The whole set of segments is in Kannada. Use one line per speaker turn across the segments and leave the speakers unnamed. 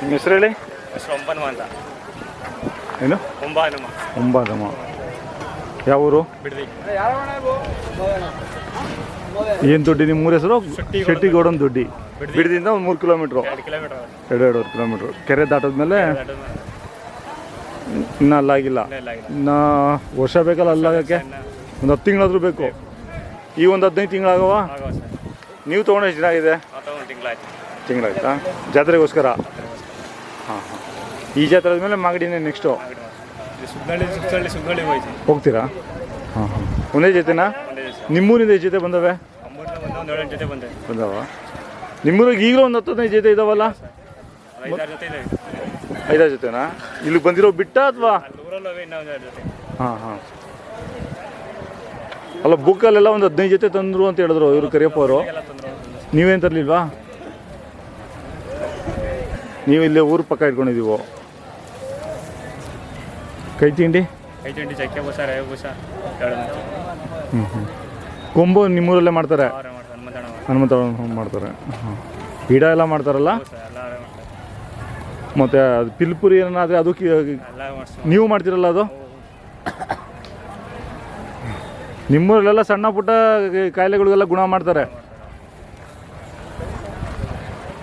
ನಿಮ್ಮ ಹೆಸರು ಹೇಳಿ?
ಹೆಸರು ಒಂಬನಮ ಅಂತ.
ಏನು? ಯಾವ ಊರು? ಏನು ದುಡ್ಡಿ ನಿಮ್ಮ ಮೂರು ಹೆಸರು?
ಶೆಟ್ಟಿಗೌಡ.
ಶೆಟ್ಟಿಗೌಡನ ದುಡ್ಡಿ. ಬಿಡದಿಂದ ಒಂದು ಮೂರು ಕಿಲೋಮೀಟ್ರು.
ಎರಡು
ಎರಡೂವರೆ ಕಿಲೋಮೀಟ್ರು. ಕೆರೆ ದಾಟದ್ಮೇಲೆ ಇನ್ನೂ ಅಲ್ಲಾಗಿಲ್ಲ ಇನ್ನು ವರ್ಷ ಬೇಕಲ್ಲ ಅಲ್ಲಾಗಕ್ಕೆ ಒಂದು ಹತ್ತು ತಿಂಗಳಾದ್ರೂ ಬೇಕು. ಈ ಒಂದು ಹದಿನೈದು ತಿಂಗಳಾಗವ?
ಆಗವ
ನೀವು ತೊಗೊಂಡು ಎಷ್ಟು ದಿನ ಆಗಿದೆ?
ತಿಂಗಳಾಯ್ತಾ
ಜಾತ್ರೆಗೋಸ್ಕರ? ಹಾಂ ಹಾಂ. ಈ ಜಾತ್ರೆ ಆದಮೇಲೆ ಮಾಗಡಿನೇ ನೆಕ್ಸ್ಟು
ಸುಗ್ನಳ್ಳಿ ಸುತ್ತಳ್ಳಿ ಸುಗ್ನಳ್ಳಿ ಹೋಯ್ತು
ಹೋಗ್ತೀರಾ? ಹಾಂ ಹಾಂ. ಒಂದೇ ಜೊತೆನಾ? ನಿಮ್ಮೂರಿಂದ ಈ ಜೊತೆ ಬಂದವೆ?
ಒಂದು ಏಳೆಂಟು ಜೊತೆ ಬಂದೆ
ಬಂದವ? ನಿಮ್ಮೂರಿಗೆ ಈಗಲೂ ಒಂದು ಹತ್ತು ಹದಿನೈದು ಜೊತೆ ಇದಾವಲ್ಲ?
ಐದಾರು
ಜೊತೆನಾ? ಇಲ್ಲಿಗೆ ಬಂದಿರೋ ಬಿಟ್ಟ ಅಥವಾ? ಹಾಂ ಹಾಂ. ಅಲ್ಲ ಬುಕ್ಕಲ್ಲೆಲ್ಲ ಒಂದು ಹದಿನೈದು ಜೊತೆ ತಂದರು ಅಂತ ಹೇಳಿದ್ರು ಇವರು ಕರಿಯಪ್ಪ ಅವರು. ನೀವೇನು ತರಲಿಲ್ವಾ? ನೀವು ಇಲ್ಲಿ ಊರು ಪಕ್ಕ ಇಟ್ಕೊಂಡಿದ್ದೀವೋ? ಕೈ ತಿಂಡಿ?
ಕೈ ತಿಂಡಿ ಚಕ್ಕೆ ಬೂಸ ರವೆ ಬೂಸ
ಹ್ಞೂ ಹ್ಞೂ ಕೊಂಬು ನಿಮ್ಮೂರಲ್ಲೇ ಮಾಡ್ತಾರೆ? ಹನುಮಂತ ಮಾಡ್ತಾರೆ ಹಾಂ. ಗಿಡ ಎಲ್ಲ ಮಾಡ್ತಾರಲ್ಲ? ಮತ್ತು ಅದು ಪಿಲ್ಪುರಿ ಏನಾದರೆ ಅದು ನೀವು ಮಾಡ್ತೀರಲ್ಲ ಅದು? ನಿಮ್ಮೂರಲ್ಲೆಲ್ಲ ಸಣ್ಣ ಪುಟ್ಟ ಕಾಯಿಲೆಗಳಿಗೆಲ್ಲ ಗುಣ ಮಾಡ್ತಾರೆ.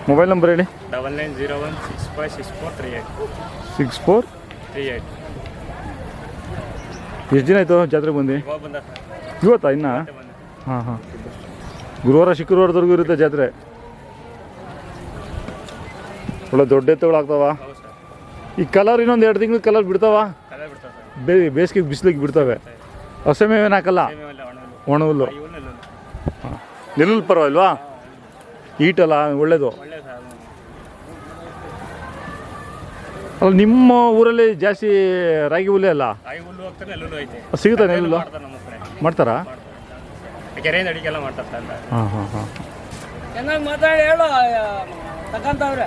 ಮೊಬೈಲ್ ನಂಬರ್ ಹೇಳಿ?
Double nine zero one six five six four three eight
six four
three eight
ಎಷ್ಟು ದಿನ ಆಯಿತು ಜಾತ್ರೆಗೆ ಬಂದು
ಇವಾಗ ಬಂದ.
ಇವತ್ತಾ ಇನ್ನ? ಹಾಂ ಹಾಂ. ಗುರುವಾರ ಶುಕ್ರವಾರದವರೆಗೂ ಇರುತ್ತೆ ಜಾತ್ರೆ. ಒಳ್ಳೆ ದೊಡ್ಡ ಎತ್ತುಗಳಾಗ್ತಾವ ಈ ಕಲರ್ ಇನ್ನೊಂದು ಎರಡು ತಿಂಗಳು ಕಲರ್ ಬಿಡ್ತಾವ? ಬೇ ಬೇಸಿಗೆ ಬಿಸಿಲಿಗೆ ಬಿಡ್ತವೆ. ಹಸಮೇವೇನು ಹಾಕಲ್ಲ? ಒಣ ಹುಲ್ಲು ನೆಲ್ಲುಲ್ ಪರವಾಗಿಲ್ವಾ? ಈಟಲ್ಲ ಒಳ್ಳೇದು
ಒಳ್ಳೆ ಸರ್ ಅದು.
ಅಲ್ಲ ನಿಮ್ಮ ಊರಲ್ಲಿ ಜಾಸ್ತಿ ರಾಗಿ ಹುಲ್ಲೆ ಅಲ್ಲ
ರಾಗಿ ಹುಲ್ಲು ಐತೆ
ಸಿಗುತ್ತಾ ನೆಲ್ಲುಲ್ಲು
ಮಾಡ್ತಾರೆ ನಮ್ಮ ಕಡೆ
ಮಾಡ್ತಾರಾ?
ಕೆರೆ ಅಡಿಗೆಲ್ಲ ಮಾಡ್ತಾರೆ
ಹಾಂ ಹಾಂ ಹಾಂ.
ಚೆನ್ನಾಗಿ ಮಾತಾಡಿ ಹೇಳು ತಕ್ಕಂತವ್ರೆ